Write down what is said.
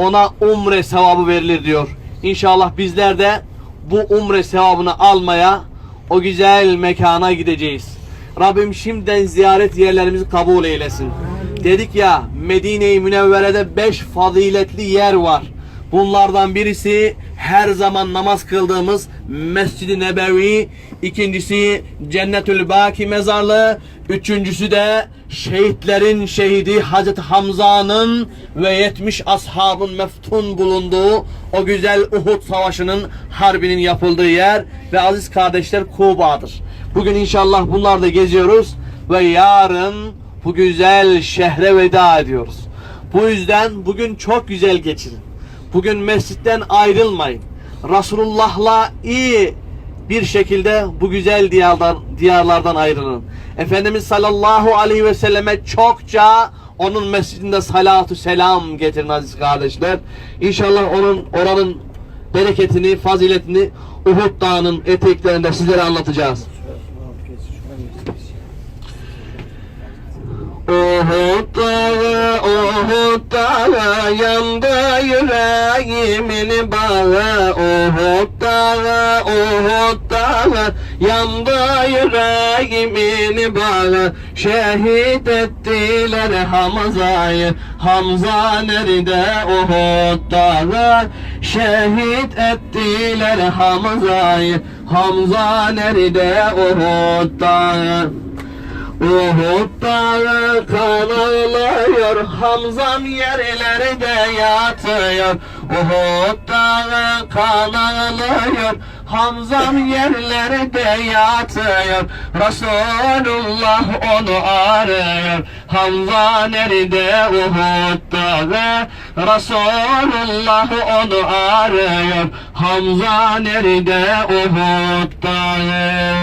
ona umre sevabı verilir diyor. İnşallah bizler de bu umre sevabını almaya o güzel mekana gideceğiz. Rabbim şimdiden ziyaret yerlerimizi kabul eylesin. Dedik ya Medine-i Münevvere'de beş faziletli yer var. Bunlardan birisi her zaman namaz kıldığımız Mescid-i Nebevi, ikincisi Cennetül Baki mezarlığı, üçüncüsü de şehitlerin şehidi Hazreti Hamza'nın ve 70 ashabın meftun bulunduğu o güzel Uhud Savaşı'nın harbinin yapıldığı yer ve aziz kardeşler Kuba'dır. Bugün inşallah bunlarda geziyoruz ve yarın bu güzel şehre veda ediyoruz. Bu yüzden bugün çok güzel geçirin. Bugün mescitten ayrılmayın. Resulullah'la iyi bir şekilde bu güzel diyardan, diyarlardan ayrılın. Efendimiz sallallahu aleyhi ve selleme çokça onun mescidinde salatu selam getirin aziz kardeşler. İnşallah onun oranın bereketini, faziletini Uhud Dağı'nın eteklerinde sizlere anlatacağız. Uhud dağı, yandı yüreğimin bağı. Uhud dağı, Uhud dağı, yandı yüreğimin bağı. Şehit ettiler Hamza'yı, Hamza nerede Uhud dağı? Şehit ettiler Hamza'yı, Hamza nerede Uhud dağı? Uhud dağı kan ağlıyor Hamzam yerlerde yatıyor. Uhud dağı kan ağlıyor Hamzam yerlerde yatıyor. Resulullah onu arıyor Hamza nerede? Uhud dağı Resulullah onu arıyor. Hamza nerede? Uhud dağı